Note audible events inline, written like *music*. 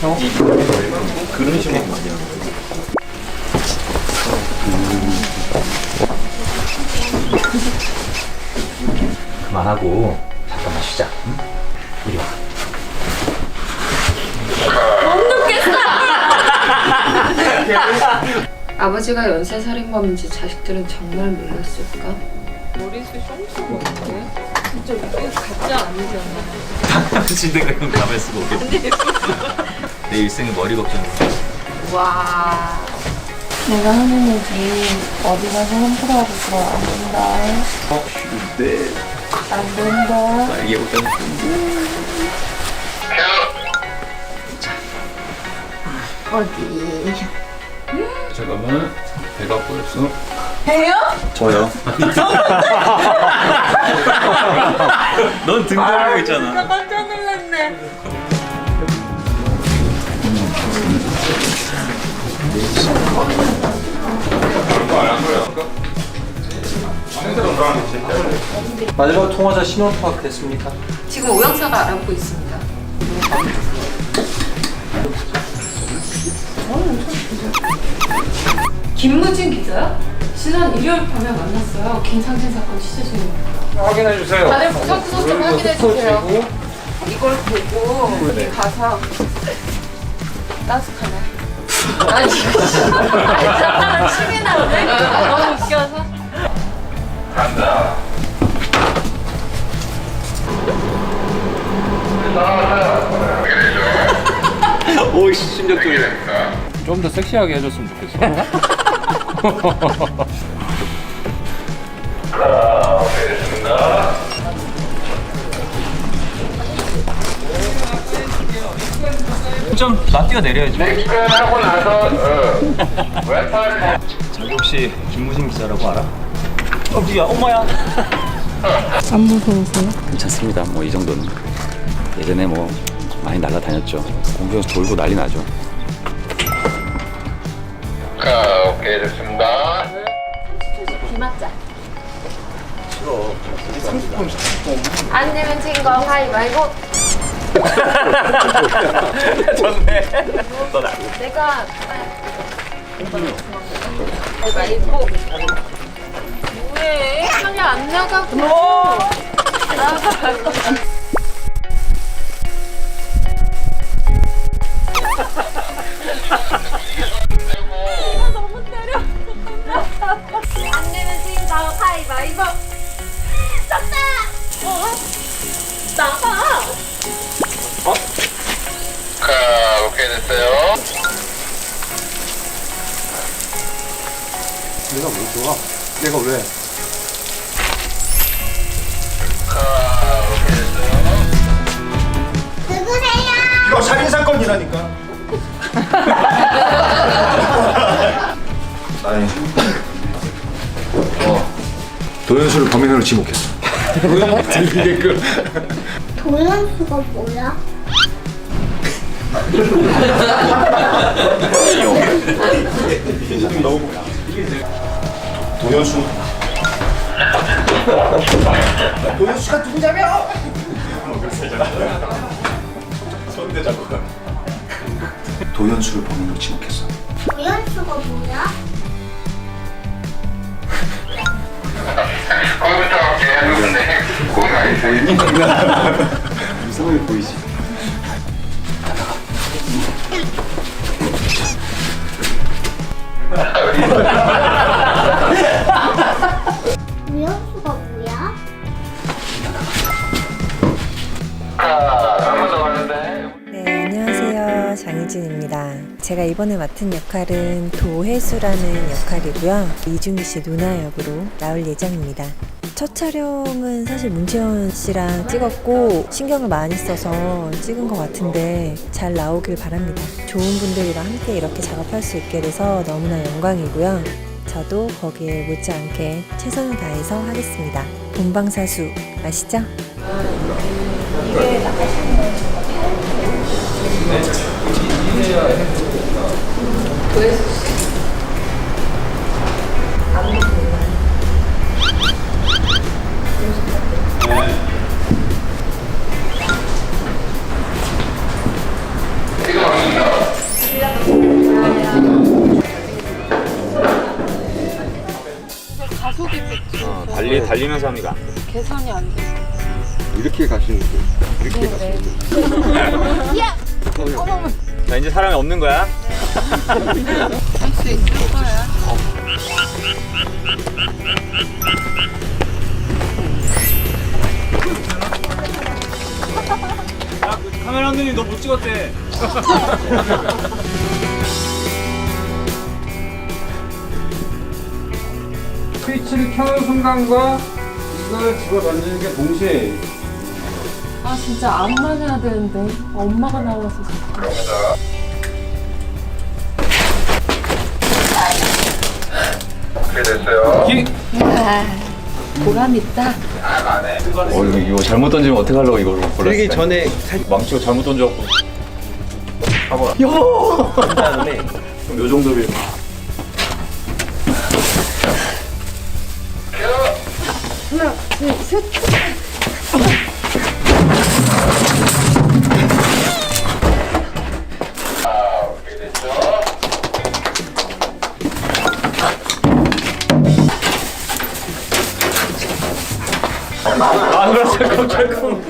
그런 식으로 많이 하는 그만하고 잠깐만 쉬자. 응? 이리 와. *laughs* 아버지가 연쇄 살인범인지 자식들은 정말 몰랐을까? 머리숱이 엄청 많네. 진짜 이게 가짜 아니잖아. 당신들 그럼 가만 수가 없겠네. 내 일생에 머리 걱정. 와. 내가 하는 얘기 어디 가서 하고 그러 안 된다. 어, 네. 안 된다. 날개 옷장 어디? 잠깐만. 배가 꼬였어. 해요? 저요. *laughs* 넌등 돌리고 있잖아. 깜짝 놀랐네. 마지막 통화자 신원 파악 됐습니까? 지금 오영사가 알아보고 있습니다. 김무진 기자요? 지난 일요일 밤에 만났어요. 김상진 사건 취재 중입니다. 확인해 주세요. 다들 구석구석 좀 확인해 주세요. 이걸 보고 여기 가서 따스하네. *laughs* 아니, 아니 잠깐만 침이 나네. 너무 웃겨서. 오, 심적적이네. 좀 더 섹시하게 해줬으면 좋겠어. 좀 놔뛰어 내려야지. 하고 나서 어, 자기 혹시 김무신 기자라고 알아? 어, 누야 엄마야. *laughs* 괜찮습니다. 뭐 이 정도는 예전에 뭐 많이 날라다녔죠. 공중에서 돌고 난리 나죠. 자, 오케이 됐습니다. 안 내면 진거 가위바위보. 좋네. 너 나. 내가 가위바위보. 왜? 하면 안 나가고. 나가. *laughs* 안 내면 진거 가위바위보. 졌다. 어? 나가. 자, 오케이 됐어요. 내가 뭐 좋아? 내가 왜? 자, 오케이 됐어요. 이거 살인 사건이라니까. *laughs* *laughs* 아니. 어. 도현수를 범인으로 지목했어. 들리게끔. 도연수가 뭐야? 도현수. 도현수가 누구냐며? 도현수를 범인으로 지목했어. 도연수가 뭐야? 거기부터 할게요. 근데 거기가 있어요. 이상하게 보이지? 제가 이번에 맡은 역할은 도혜수라는 역할이고요. 이중희 씨 누나 역으로 나올 예정입니다. 첫 촬영은 사실 문채원 씨랑 찍었고 신경을 많이 써서 찍은 것 같은데 잘 나오길 바랍니다. 좋은 분들이랑 함께 이렇게 작업할 수 있게 돼서 너무나 영광이고요. 저도 거기에 못지않게 최선을 다해서 하겠습니다. 본방사수 아시죠? 지금 이게 달리면서 하는 게안 돼. 계산이 안 돼. 이렇게 가시는 거. 이렇게 가시는 거. *laughs* 자 이제 사람이 없는 거야. 할수 있을 거야. 카메라 감독님 너 못 찍었대. *laughs* 스위치를 켜는 순간과 이걸 집어 던지는 게 동시에. 아 진짜 암만 해야 되는데. 엄마가 나와서 어떻게 됐어요? 보람 있다. 어 이거, 이거 잘못 던지면 어떻게 하려고 이걸 골랐어 들기 전에 망치고 잘못 던져갖고. 요 정도면 마누라. 마누라 찰컹.